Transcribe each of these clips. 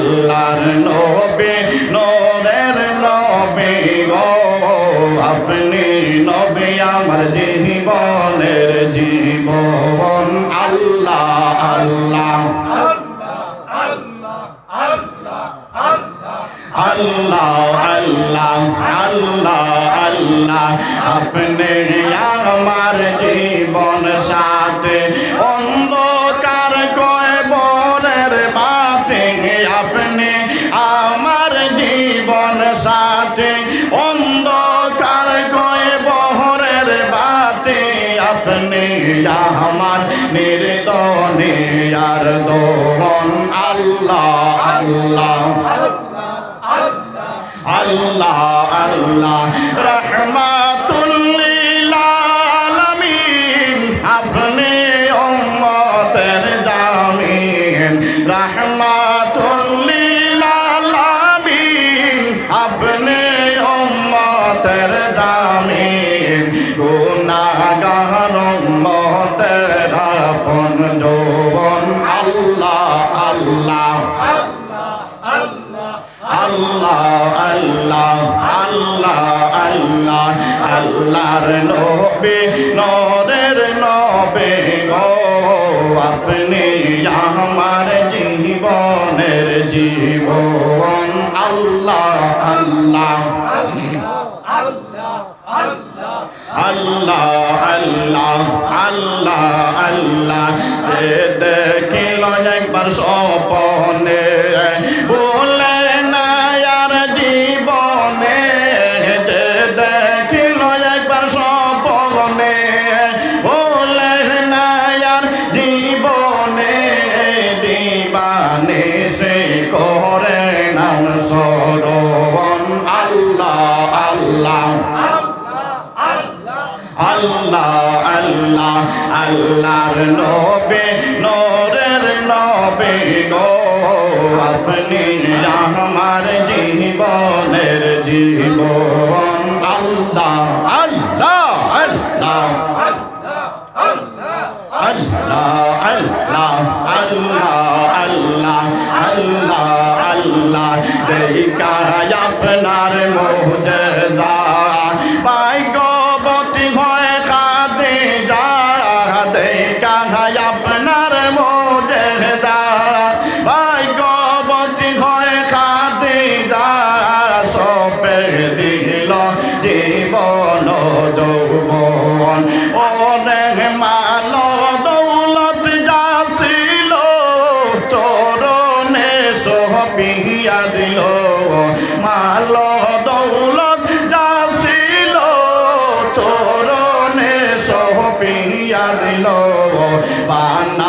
আল্লাহর নবী নরের নবী গো। আপনি নবী আমার জীবনের জীবন। আল্লাহ আল্লাহ। আল্লাহ আল্লাহ আল্লাহ আল্লাহ। আপনি আমার জীবন আর দোহন আল্লাহ আল্লাহ। আল্লাহ আল্লাহ। রহমাতুল্লিল আপনি উম্মতের আল্লাহর নবে নরের নবে গো। আপনি আমার জীবনের জীবন। করে নাম সরবন। আল্লাহ আল্লাহ। আল্লাহ আল্লাহ। আল্লাহর নবে নরের নবে গো। अपना दही का मोह मोहदा সহপিয়া দিল মাল দৌলত যাছিল চরণে সহপিয়া দিল। বানাইল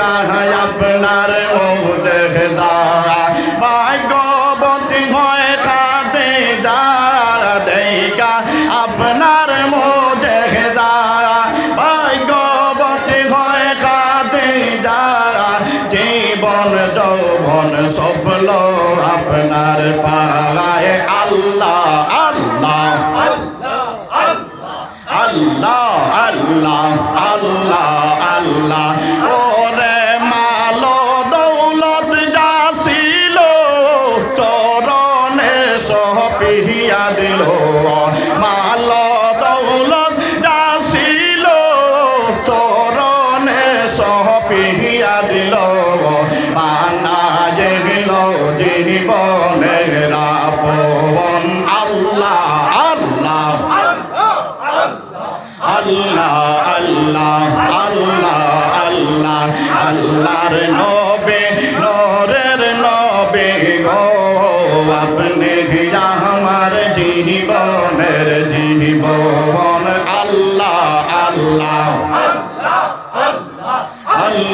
চাহায় আপনার ও দেখদা ভাগ্যবতী হয়ে কাটে যারা দেখা, আপনার মো দেখদা ভাগ্যবতী হয়ে কাটে যারা জীবন, যৌবন সফল আপনার পাড়ায়। আল্লাহ আল্লাহ আল্লাহ আল্লাহ আল্লাহ। আল্লাহ আল্লাহ আল্লাহ আল্লাহ আল্লাহ আল্লাহ আল্লাহর নবে নরের নবে গো। আপনি আমার জীবন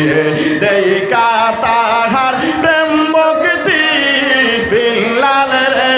দিয়ে দেই কাতাহার প্রেম মুক্তি বিল্লাল রে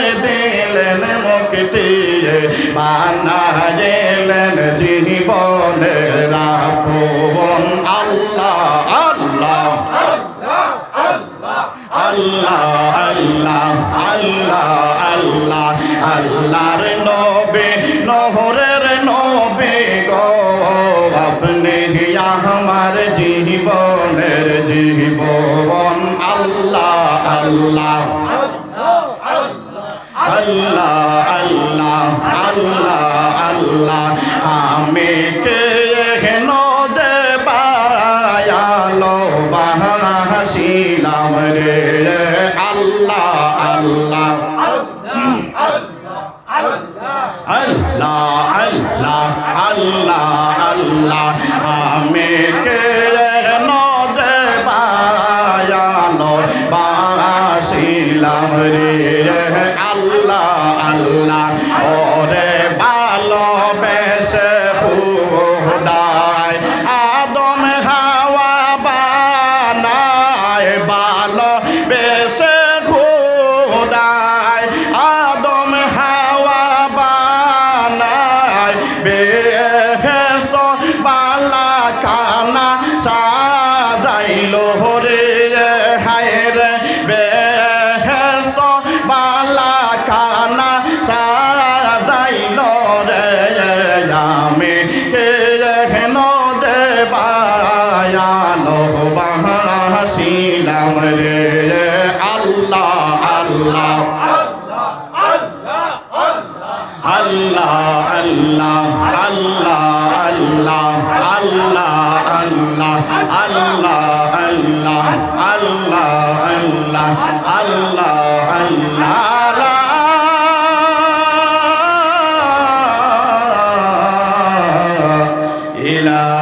কে হেন দে পায়ালো বাহাসিলাম রে? আল্লাহ আল্লাহ। আল্লাহ আল্লাহ আল্লাহ আল্লাহ। আমি কে নদে বায়ালো বাসিলাম রে? বাহাসিলাম রে আল্লাহ আল্লাহ আল্লাহ আল্লাহ আল্লাহ আল্লাহ আল্লাহ আল্লাহ আল্লাহ আল্লাহ আল্লাহ আল্লাহ আল্লাহ আল্লাহ ইলাহা